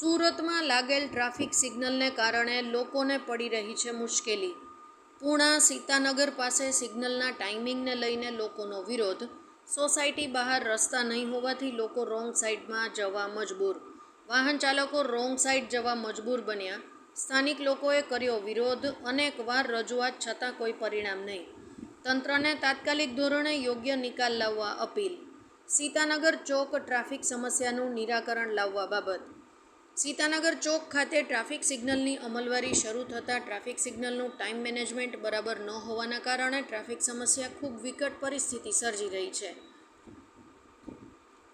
સુરતમાં લાગેલ ટ્રાફિક સિગ્નલને કારણે લોકોને પડી રહી છે મુશ્કેલી. પૂણા સીતાનગર પાસે સિગ્નલના ટાઈમિંગને લઈને લોકોનો વિરોધ. સોસાયટી બહાર રસ્તા નહીં હોવાથી લોકો રોંગ સાઈડમાં જવા મજબૂર. વાહન ચાલકો રોંગ સાઈડ જવા મજબૂર બન્યા. સ્થાનિક લોકોએ કર્યો વિરોધ, અનેકવાર રજૂઆત છતાં કોઈ પરિણામ નહીં. તંત્રને તાત્કાલિક ધોરણે યોગ્ય નિકાલ લાવવા અપીલ. સીતાનગર ચોક ટ્રાફિક સમસ્યાનું નિરાકરણ લાવવા બાબત. સીતાનગર ચોક ખાતે ટ્રાફિક સિગ્નલની અમલવારી શરૂ થતાં ટ્રાફિક સિગ્નલનું ટાઈમ મેનેજમેન્ટ બરાબર ન હોવાના કારણે ટ્રાફિક સમસ્યા ખૂબ વિકટ પરિસ્થિતિ સર્જી રહી છે.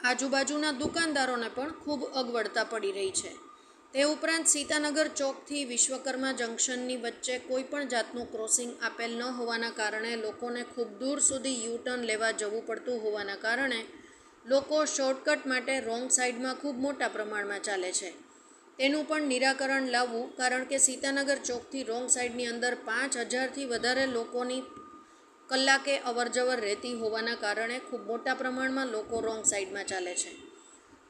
આજુબાજુના દુકાનદારોને પણ ખૂબ અગવડતા પડી રહી છે. તે ઉપરાંત સીતાનગર ચોકથી વિશ્વકર્મા જંકશનની વચ્ચે કોઈ પણ જાતનું ક્રોસિંગ આપેલ ન હોવાના કારણે લોકોને ખૂબ દૂર સુધી યુ ટર્ન લેવા જવું પડતું હોવાના કારણે લોકો શોર્ટકટ માટે રોંગ સાઈડમાં ખૂબ મોટા પ્રમાણમાં ચાલે છે. તેનું પણ નિરાકરણ લાવવું, કારણ કે સીતાનગર ચોકથી રોંગ સાઈડની અંદર પાંચ હજારથી વધારે લોકોની કલાકે અવરજવર રહેતી હોવાના કારણે ખૂબ મોટા પ્રમાણમાં લોકો રોંગ સાઈડમાં ચાલે છે.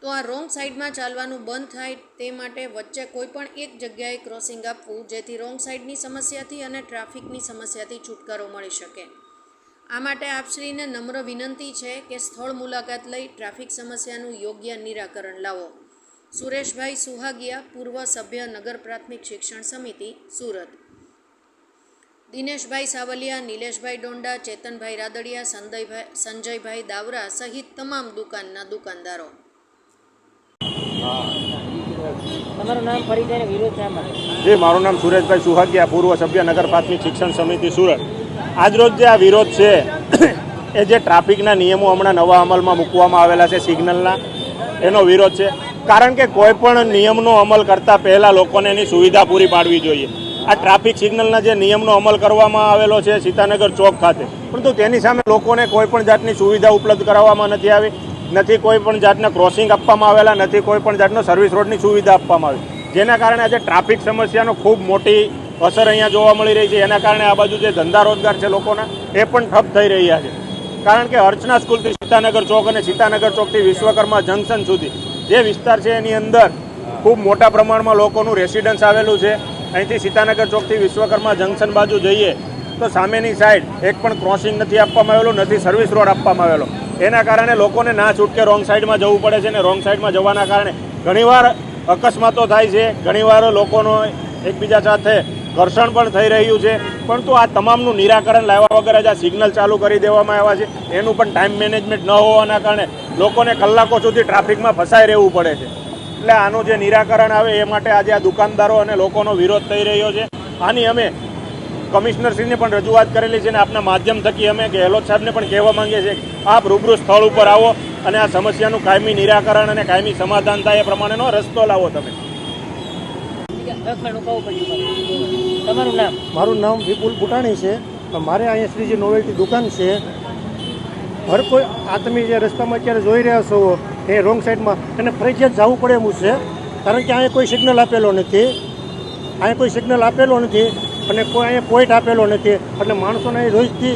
તો આ રોંગ સાઈડમાં ચાલવાનું બંધ થાય તે માટે વચ્ચે કોઈ પણ એક જગ્યાએ ક્રોસિંગ આપવું, જેથી રોંગ સાઈડની સમસ્યાથી અને ટ્રાફિકની સમસ્યાથી છુટકારો મળી શકે. આ માટે આપશ્રીને નમ્ર વિનંતી છે કે સ્થળ મુલાકાત લઈ ટ્રાફિક સમસ્યાનું યોગ્ય નિરાકરણ લાવો. સુરેશભાઈ સુહાગિયા પૂર્વ સભ્ય નગર પ્રાથમિક શિક્ષણ સમિતિ સુરત. દિનેશભાઈ સાવલિયા નિલેશભાઈ ડોંડા ચેતનભાઈ રાદડિયા સંદયભાઈ સંજયભાઈ દાવરા સહિત તમામ દુકાનના દુકાનદારો. તમારું નામ પરિચય વિરોધ જી મારું નામ સુરેશભાઈ સુહાગિયા પૂર્વ સભ્ય નગર પ્રાથમિક શિક્ષણ સમિતિ સુરત. આજરોજ જે આ વિરોધ છે એ જે ટ્રાફિકના નિયમો હમણાં નવા અમલમાં મૂકવામાં આવેલા છે સિગ્નલના એનો વિરોધ છે. કારણ કે કોઈ પણ નિયમનો અમલ કરતાં પહેલાં લોકોને એની સુવિધા પૂરી પાડવી જોઈએ. આ ટ્રાફિક સિગ્નલના જે નિયમનો અમલ કરવામાં આવેલો છે સીતાનગર ચોક ખાતે. પરંતુ તેની સામે લોકોને કોઈ પણ જાતની સુવિધા ઉપલબ્ધ કરાવવામાં નથી આવી, નથી કોઈ પણ જાતના ક્રોસિંગ આપવામાં આવેલા, નથી કોઈ પણ જાતનો સર્વિસ રોડની સુવિધા આપવામાં આવી. જેના કારણે આજે ટ્રાફિક સમસ્યાનો ખૂબ મોટી અસર અહીંયા જોવા મળી રહી છે. એના કારણે આ બાજુ જે ધંધા રોજગાર છે લોકોના, એ પણ ઠપ થઈ રહ્યા છે. કારણ કે અર્ચના સ્કૂલથી સીતાનગર ચોક અને સીતાનગર ચોકથી વિશ્વકર્મા જંકશન સુધી જે વિસ્તાર છે એની અંદર ખૂબ મોટા પ્રમાણમાં લોકોનું રેસિડન્સ આવેલું છે. અહીંથી સીતાનગર ચોકથી વિશ્વકર્મા જંકશન બાજુ જઈએ તો સામેની સાઈડ એક પણ ક્રોસિંગ નથી આપવામાં આવેલું, નથી સર્વિસ રોડ આપવામાં આવેલો. એના કારણે લોકોને ના છૂટકે રોંગ સાઈડમાં જવું પડે છે અને રોંગ સાઈડમાં જવાના કારણે ઘણીવાર અકસ્માતો થાય છે, ઘણીવાર લોકોનો એકબીજા સાથે ઘર્ષણ પણ થઈ રહ્યું છે. પરંતુ આ તમામનું નિરાકરણ લાવવા વગર જ આ સિગ્નલ ચાલુ કરી દેવામાં આવ્યા છે. એનું પણ ટાઈમ મેનેજમેન્ટ ન હોવાના કારણે લોકોને કલાકો સુધી ટ્રાફિકમાં ફસાઈ રહેવું પડે છે. એટલે આનું જે નિરાકરણ આવે એ માટે આજે આ દુકાનદારો અને લોકોનો વિરોધ થઈ રહ્યો છે. આની અમે કમિશનરશ્રીને પણ રજૂઆત કરેલી છે અને આપના માધ્યમ થકી અમે ગેહલોત સાહેબને પણ કહેવા માંગીએ છીએ કે આપ રૂબરૂ સ્થળ ઉપર આવો અને આ સમસ્યાનું કાયમી નિરાકરણ અને કાયમી સમાધાન થાય એ પ્રમાણેનો રસ્તો લાવો તમે. તમારું. નામ? મારું નામ વિપુલ ભૂટાણી છે. મારે અહીંયા શ્રીજી નોવેલ્ટી દુકાન છે. હર કોઈ આ તમે જે રસ્તામાં અત્યારે જોઈ રહ્યા છો એ રોંગ સાઈડમાં એને ફરજિયાત જવું પડે એમ છે. કારણ કે અહીંયા કોઈ સિગ્નલ આપેલો નથી. અહીંયા કોઈ સિગ્નલ આપેલો નથી અને કોઈ અહીંયા પોઈન્ટ આપેલો નથી. એટલે માણસોને રોજથી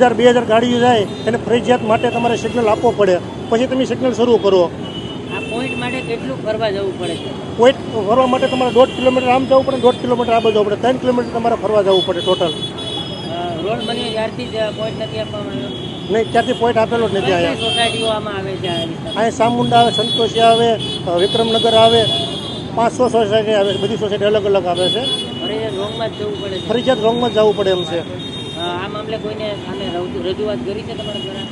હજાર બે હજાર ગાડીઓ જાય એને ફરજિયાત માટે તમારે સિગ્નલ આપવો પડે. પછી તમે સિગ્નલ શરૂ કરો. આ પોઈન્ટ માટે કેટલું ફરવા જવું પડે પોઈન્ટ ફરવા માટે તમારે દોઢ કિલોમીટર આમ જવું પડે દોઢ કિલોમીટર આ જવું પડે. ત્રણ કિલોમીટર તમારે ફરવા જવું પડે ટોટલ રોડ બન્યો ત્યારથી જ પોઈન્ટ નથી આપવામાં આવ્યો. નહીં ત્યાંથી પોઈન્ટ આપેલો જ નથી અહીંયા. સોસાયટીઓ આમાં આવે છે? અહીંયા સામુંડા આવે સંતોષી આવે વિક્રમનગર આવે પાંચસો સોસાયટી આવે બધી સોસાયટી અલગ અલગ આવે છે. ફરજિયાત રોંગમાં જ જવું પડે ફરજિયાત રોંગમાં જ જવું પડે એમ છે. આ મામલે કોઈને સામે રજૂ- રજૂઆત કરી છે તમારા દ્વારા?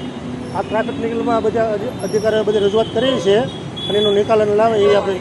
આ ટ્રાફિક નિગમમાં બધા અધિકારીઓ બધી રજૂઆત કરી છે અને એનો નિકાલ લાવે એ આપણે